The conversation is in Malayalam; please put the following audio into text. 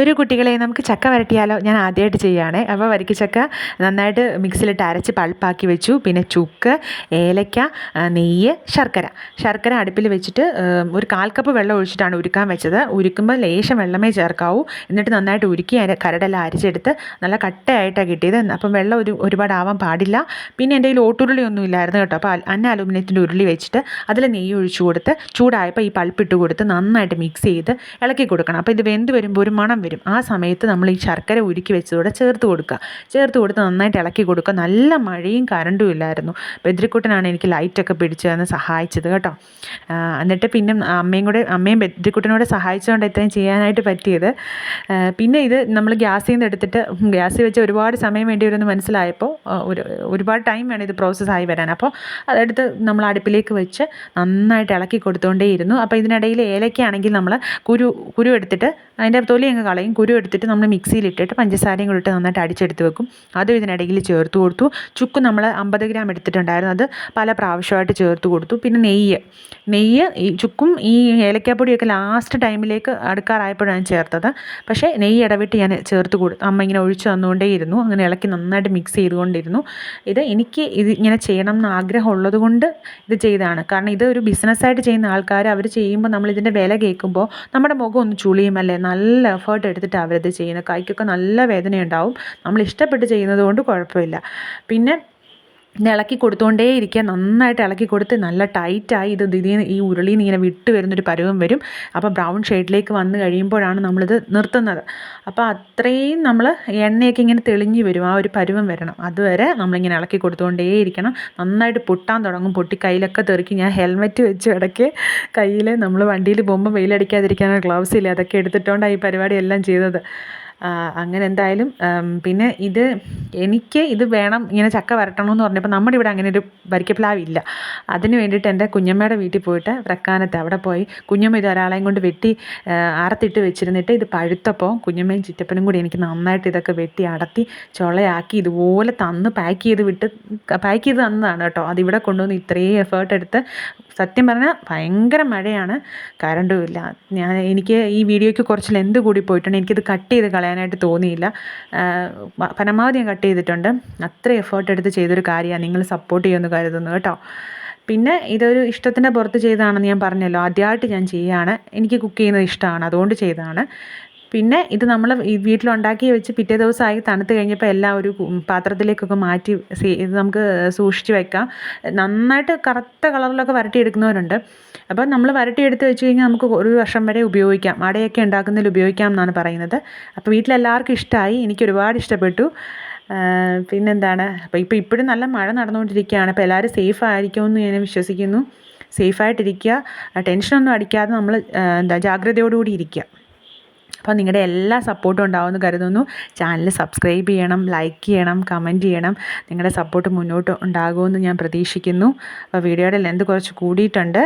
ഒരു കുട്ടികളെ നമുക്ക് ചക്ക വരട്ടിയാലോ? ഞാൻ ആദ്യമായിട്ട് ചെയ്യുകയാണേ അപ്പോൾ വരിക്കച്ചക്ക നന്നായിട്ട് മിക്സിലിട്ട് അരച്ച് പൾപ്പാക്കി വെച്ചു. പിന്നെ ചുക്ക് ഏലക്ക നെയ്യ് ശർക്കര. ശർക്കര അടുപ്പിൽ വെച്ചിട്ട് ഒരു കാൽ കപ്പ് വെള്ളം ഒഴിച്ചിട്ടാണ് ഉരുക്കാൻ വെച്ചത്. ഉരുക്കുമ്പോൾ ലേശം വെള്ളമേ ചേർക്കാവൂ. എന്നിട്ട് നന്നായിട്ട് ഉരുക്കി കരടെല്ലാം അരച്ചെടുത്ത് നല്ല കട്ടയായിട്ടാണ് കിട്ടിയത്. അപ്പം വെള്ളം ഒരു ഒരുപാട് ആവാൻ പാടില്ല. പിന്നെ എന്റെ കയ്യിൽ ഓട്ടുരുളി ഒന്നും ഇല്ലായിരുന്നു കേട്ടോ. അപ്പോൾ അന്ന അലുമിനിയത്തിന്റെ ഉരുളി വെച്ചിട്ട് അതിൽ നെയ്യ് ഒഴിച്ചു കൊടുത്ത് ചൂടായപ്പോൾ ഈ പൾപ്പിട്ട് കൊടുത്ത് നന്നായിട്ട് മിക്സ് ചെയ്ത് ഇളക്കി കൊടുക്കണം. അപ്പോൾ ഇത് വെന്ത് വരുമ്പോൾ ഒരു മണം വരും. ആ സമയത്ത് നമ്മൾ ഈ ശർക്കര ഉരുക്കി വെച്ചതോടെ ചേർത്ത് കൊടുക്കുക. ചേർത്ത് കൊടുത്ത് നന്നായിട്ട് ഇളക്കി കൊടുക്കുക. നല്ല മഴയും കറണ്ടും ഇല്ലായിരുന്നു. ബദ്രിക്കുട്ടനാണ് എനിക്ക് ലൈറ്റൊക്കെ പിടിച്ച് തന്ന് സഹായിച്ചത് കേട്ടോ. എന്നിട്ട് പിന്നെ അമ്മയും കൂടെ അമ്മയും ബദ്രിക്കുട്ടനോട് സഹായിച്ചുകൊണ്ട് ഇത്രയും ചെയ്യാനായിട്ട് പറ്റിയത്. പിന്നെ ഇത് നമ്മൾ ഗ്യാസിൽ നിന്ന് എടുത്തിട്ട് ഗ്യാസിൽ വെച്ച് ഒരുപാട് സമയം വേണ്ടി വരുമെന്ന് മനസ്സിലായപ്പോൾ ഒരു ഒരുപാട് ടൈം വേണം ഇത് പ്രോസസ്സായി വരാൻ. അപ്പോൾ അതെടുത്ത് നമ്മൾ അടുപ്പിലേക്ക് വെച്ച് നന്നായിട്ട് ഇളക്കി കൊടുത്തുകൊണ്ടേയിരുന്നു അപ്പോൾ ഇതിനിടയിൽ ഏലയ്ക്കാണെങ്കിൽ നമ്മൾ കുരു കുരു എടുത്തിട്ട് അതിന്റെ തൊലി അങ്ങ് കളയും കുരു എടുത്തിട്ട് നമ്മൾ മിക്സിയിലിട്ടിട്ട് പഞ്ചസാരയും കൂടി ഇട്ട് നന്നായിട്ട് അടിച്ചെടുത്ത് വെക്കും. അതും ഇതിനിടയിൽ ചേർത്ത് കൊടുത്തു. ചുക്ക് നമ്മൾ അമ്പത് ഗ്രാം എടുത്തിട്ടുണ്ടായിരുന്നു. അത് പല പ്രാവശ്യമായിട്ട് ചേർത്ത് കൊടുത്തു. പിന്നെ നെയ്യ്. നെയ്യ് ഈ ചുക്കും ഈ ഏലക്കാപ്പൊടിയൊക്കെ ലാസ്റ്റ് ടൈമിലേക്ക് അടുക്കാറായപ്പോഴാണ് ചേർത്തത്. പക്ഷേ നെയ്യ് ഇടവിട്ട് ഞാൻ ചേർത്ത് കൊടുത്തു അമ്മ ഇങ്ങനെ ഒഴിച്ച് തന്നുകൊണ്ടേയിരുന്നു. അങ്ങനെ ഇളക്കി നന്നായിട്ട് മിക്സ് ചെയ്തുകൊണ്ടിരുന്നു. ഇത് എനിക്ക് ഇത് ഇങ്ങനെ ചെയ്യണം എന്ന് ആഗ്രഹമുള്ളത് കൊണ്ട് ഇത് ചെയ്തതാണ്. കാരണം ഇത് ഒരു ബിസിനസ്സായിട്ട് ചെയ്യുന്ന ആൾക്കാർ അവർ ചെയ്യുമ്പോൾ നമ്മൾ ഇതിന്റെ വില കേൾക്കുമ്പോൾ നമ്മുടെ മുഖം ഒന്ന് ചുളിയുമല്ലേ? നല്ല എഫേർട്ട് എടുത്തിട്ട് അവരത് ചെയ്യുന്നത് കൈക്കൊക്കെ നല്ല വേദനയുണ്ടാവും. നമ്മൾ ഇഷ്ടപ്പെട്ട് ചെയ്യുന്നത് കൊണ്ട് കുഴപ്പമില്ല. പിന്നെ ഇളക്കി കൊടുത്തുകൊണ്ടേ ഇരിക്കുക. നന്നായിട്ട് ഇളക്കി കൊടുത്ത് നല്ല ടൈറ്റായി ഇത് ഇതിൽ ഈ ഉരുളിയിൽ നിന്ന് ഇങ്ങനെ വിട്ട് വരുന്നൊരു പരുവം വരും. അപ്പോൾ ബ്രൗൺ ഷെയ്ഡിലേക്ക് വന്ന് കഴിയുമ്പോഴാണ് നമ്മളിത് നിർത്തുന്നത്. അപ്പോൾ അത്രയും നമ്മൾ എണ്ണയൊക്കെ ഇങ്ങനെ തെളിഞ്ഞ് വരും. ആ ഒരു പരുവം വരണം. അതുവരെ നമ്മളിങ്ങനെ ഇളക്കി കൊടുത്തുകൊണ്ടേ ഇരിക്കണം. നന്നായിട്ട് പൊട്ടാൻ തുടങ്ങും. പൊട്ടി കയ്യിലൊക്കെ തെറിക്കും ഞാൻ ഹെൽമെറ്റ് വെച്ച് ഇടയ്ക്ക് കയ്യിൽ നമ്മൾ വണ്ടിയിൽ പോകുമ്പോൾ വെയിലടിക്കാതിരിക്കാനുള്ള ഗ്ലൗസ് ഇല്ല? അതൊക്കെ എടുത്തിട്ടുകൊണ്ടാണ് ഈ പരിപാടി എല്ലാം ചെയ്തത്. അങ്ങനെ എന്തായാലും പിന്നെ ഇത് എനിക്ക് ഇത് വേണം ഇങ്ങനെ ചക്ക വരട്ടണമെന്ന് പറഞ്ഞപ്പോൾ നമ്മുടെ ഇവിടെ അങ്ങനെ ഒരു വരിക്കപ്ലാവില്ല അതിന് വേണ്ടിയിട്ട് എന്റെ കുഞ്ഞമ്മയുടെ വീട്ടിൽ പോയിട്ട് പ്രക്കാനത്ത് അവിടെ പോയി കുഞ്ഞമ്മ ഇത് ഒരാളെയും കൊണ്ട് വെട്ടി അറത്തിട്ട് വെച്ചിരുന്നിട്ട് ഇത് പഴുത്തപ്പോൾ കുഞ്ഞമ്മയും ചിറ്റപ്പനും കൂടി എനിക്ക് നന്നായിട്ട് ഇതൊക്കെ വെട്ടി അടത്തി ചുളയാക്കി ഇതുപോലെ തന്ന് പാക്ക് ചെയ്ത് വിട്ട് പാക്ക് ചെയ്ത് തന്നതാണ് കേട്ടോ. അതിവിടെ കൊണ്ടുവന്ന് ഇത്രയും എഫേർട്ട് എടുത്ത് സത്യം പറഞ്ഞാൽ ഭയങ്കര മഴയാണ്. കറണ്ടും ഇല്ല. ഞാൻ എനിക്ക് ഈ വീഡിയോയ്ക്ക് കുറച്ച് ലെന്ത് കൂടി പോയിട്ടുണ്ട്. എനിക്കിത് കട്ട് ചെയ്ത് കളയാനായിട്ട് തോന്നിയില്ല. പരമാവധി ഞാൻ കട്ട് ചെയ്തിട്ടുണ്ട്. അത്ര എഫേർട്ട് എടുത്ത് ചെയ്തൊരു കാര്യമാണ് നിങ്ങൾ സപ്പോർട്ട് ചെയ്യുമെന്ന് കരുതുന്നു കേട്ടോ. പിന്നെ ഇതൊരു ഇഷ്ടത്തിന്റെ പുറത്ത് ചെയ്തതാണെന്ന് ഞാൻ പറഞ്ഞല്ലോ. ആദ്യമായിട്ട് ഞാൻ ചെയ്യുകയാണ്. എനിക്ക് കുക്ക് ചെയ്യുന്നത് ഇഷ്ടമാണ്. അതുകൊണ്ട് ചെയ്തതാണ്. പിന്നെ ഇത് നമ്മൾ വീട്ടിലുണ്ടാക്കി വെച്ച് പിറ്റേ ദിവസമായി തണുത്ത് കഴിഞ്ഞപ്പോൾ എല്ലാം ഒരു പാത്രത്തിലേക്കൊക്കെ മാറ്റി ഇത് നമുക്ക് സൂക്ഷിച്ച് വെക്കാം. നന്നായിട്ട് കറുത്ത കളറിലൊക്കെ വരട്ടിയെടുക്കുന്നവരുണ്ട്. അപ്പോൾ നമ്മൾ വരട്ടിയെടുത്ത് വെച്ച് കഴിഞ്ഞാൽ നമുക്ക് ഒരു വർഷം വരെ ഉപയോഗിക്കാം. അടയൊക്കെ ഉണ്ടാക്കുന്നതിൽ ഉപയോഗിക്കാം എന്നാണ് പറയുന്നത്. അപ്പോൾ വീട്ടിലെല്ലാവർക്കും ഇഷ്ടമായി എനിക്ക് ഒരുപാട് ഇഷ്ടപ്പെട്ടു. പിന്നെന്താണ്? അപ്പോൾ ഇപ്പോൾ ഇപ്പോഴും നല്ല മഴ നടന്നുകൊണ്ടിരിക്കുകയാണ്. അപ്പോൾ എല്ലാവരും സേഫ് ആയിരിക്കുമെന്ന് ഞാൻ വിശ്വസിക്കുന്നു. സേഫായിട്ടിരിക്കുക ടെൻഷനൊന്നും അടിക്കാതെ നമ്മൾ എന്താ ജാഗ്രതയോടുകൂടി ഇരിക്കുക. അപ്പോൾ നിങ്ങളുടെ എല്ലാ സപ്പോർട്ടും ഉണ്ടാവുമെന്ന് കരുതുന്നു. ചാനൽ സബ്സ്ക്രൈബ് ചെയ്യണം ലൈക്ക് ചെയ്യണം കമന്റ് ചെയ്യണം. നിങ്ങളുടെ സപ്പോർട്ട് മുന്നോട്ട് ഉണ്ടാകുമെന്ന് ഞാൻ പ്രതീക്ഷിക്കുന്നു. അപ്പോൾ വീഡിയോയുടെ ലെന്ത് കുറച്ച് കൂടിയിട്ടുണ്ട്.